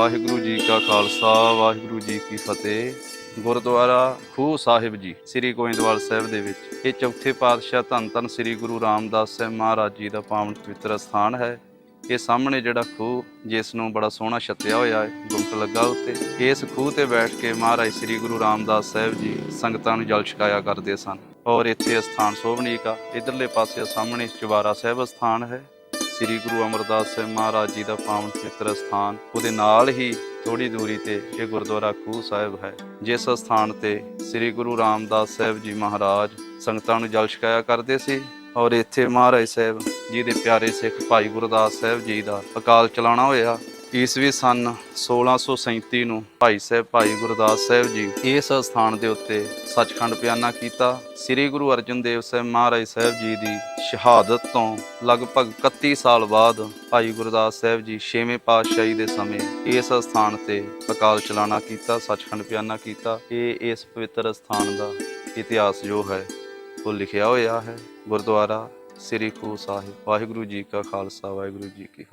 ਵਾਹਿਗੁਰੂ ਜੀ ਕਾ ਖਾਲਸਾ, ਵਾਹਿਗੁਰੂ ਜੀ ਕੀ ਫਤਿਹ। ਗੁਰਦੁਆਰਾ ਖੂਹ ਸਾਹਿਬ ਜੀ, ਸ੍ਰੀ ਗੋਇੰਦਵਾਲ ਸਾਹਿਬ ਦੇ ਵਿੱਚ। ਇਹ ਚੌਥੇ ਪਾਤਸ਼ਾਹ ਧੰਨ ਧੰਨ ਸ੍ਰੀ ਗੁਰੂ ਰਾਮਦਾਸ ਸਾਹਿਬ ਮਹਾਰਾਜ ਜੀ ਦਾ ਪਾਵਨ ਪਵਿੱਤਰ ਸਥਾਨ ਹੈ। ਇਹ ਸਾਹਮਣੇ ਜਿਹੜਾ ਖੂਹ, ਜਿਸ ਨੂੰ ਬੜਾ ਸੋਹਣਾ ਛੱਤਿਆ ਹੋਇਆ ਹੈ, ਗੁੰਮਟ ਲੱਗਾ ਉੱਤੇ। ਇਸ ਖੂਹ ਤੇ ਬੈਠ ਕੇ ਮਹਾਰਾਜ ਸ੍ਰੀ ਗੁਰੂ ਰਾਮਦਾਸ ਸਾਹਿਬ ਜੀ ਸੰਗਤਾਂ ਨੂੰ ਜਲ ਛਕਾਇਆ ਕਰਦੇ ਸਨ। ਔਰ ਇੱਥੇ ਅਸਥਾਨ ਸੋਭਨੀਕ ਆ। ਇਧਰਲੇ ਪਾਸੇ ਸਾਹਮਣੇ ਚੁਬਾਰਾ ਸਾਹਿਬ ਅਸਥਾਨ ਹੈ। ਸ੍ਰੀ ਗੁਰੂ ਅਮਰਦਾਸ ਸਾਹਿਬ ਮਹਾਰਾਜ ਜੀ ਦਾ ਪਾਵਨ ਪਵਿੱਤਰ ਸਥਾਨ, ਉਹਦੇ ਨਾਲ ਹੀ ਥੋੜੀ ਦੂਰੀ ਤੇ ਇਹ ਗੁਰਦੁਆਰਾ ਖੂਹ ਸਾਹਿਬ ਹੈ। ਜਿਸ ਸਥਾਨ ਤੇ ਸ੍ਰੀ ਗੁਰੂ ਰਾਮਦਾਸ ਸਾਹਿਬ ਜੀ ਮਹਾਰਾਜ ਸੰਗਤਾਂ ਨੂੰ ਜਲ ਛਕਾਇਆ ਕਰਦੇ ਸੀ ਔਰ ਇੱਥੇ ਮਹਾਰਾਜ ਸਾਹਿਬ ਜੀ ਦੇ ਪਿਆਰੇ ਸਿੱਖ ਭਾਈ ਗੁਰਦਾਸ ਸਾਹਿਬ ਜੀ ਦਾ ਅਕਾਲ ਚਲਾਣਾ ਹੋਇਆ। ਈਸਵੀ ਸਨ 1637 ਨੂੰ ਭਾਈ ਸਾਹਿਬ, ਭਾਈ ਗੁਰਦਾਸ ਸਾਹਿਬ ਜੀ ਇਸ ਸਥਾਨ ਦੇ ਉੱਤੇ ਸੱਚਖੰਡ ਪਿਆਨਾ ਕੀਤਾ। ਸ੍ਰੀ ਗੁਰੂ ਅਰਜਨ ਦੇਵ ਸਾਹਿਬ ਮਹਾਰਾਜ ਸਾਹਿਬ ਜੀ ਦੀ ਸ਼ਹਾਦਤ ਤੋਂ ਲਗਭਗ 31 ਸਾਲ ਬਾਅਦ ਭਾਈ ਗੁਰਦਾਸ ਸਾਹਿਬ ਜੀ ਛੇਵੇਂ ਪਾਤਸ਼ਾਹੀ ਦੇ ਸਮੇਂ ਇਸ ਸਥਾਨ ਤੇ ਅਕਾਲ ਚਲਾਣਾ ਕੀਤਾ, ਸੱਚਖੰਡ ਪਿਆਨਾ ਕੀਤਾ। ਇਹ ਇਸ ਪਵਿੱਤਰ ਸਥਾਨ ਦਾ ਇਤਿਹਾਸ ਜੋ ਹੈ, ਉਹ ਲਿਖਿਆ ਹੋਇਆ ਹੈ। ਗੁਰਦੁਆਰਾ ਸ੍ਰੀ ਖੂਹ ਸਾਹਿਬ। ਵਾਹਿਗੁਰੂ ਜੀ ਕਾ ਖਾਲਸਾ, ਵਾਹਿਗੁਰੂ ਜੀ ਕੀ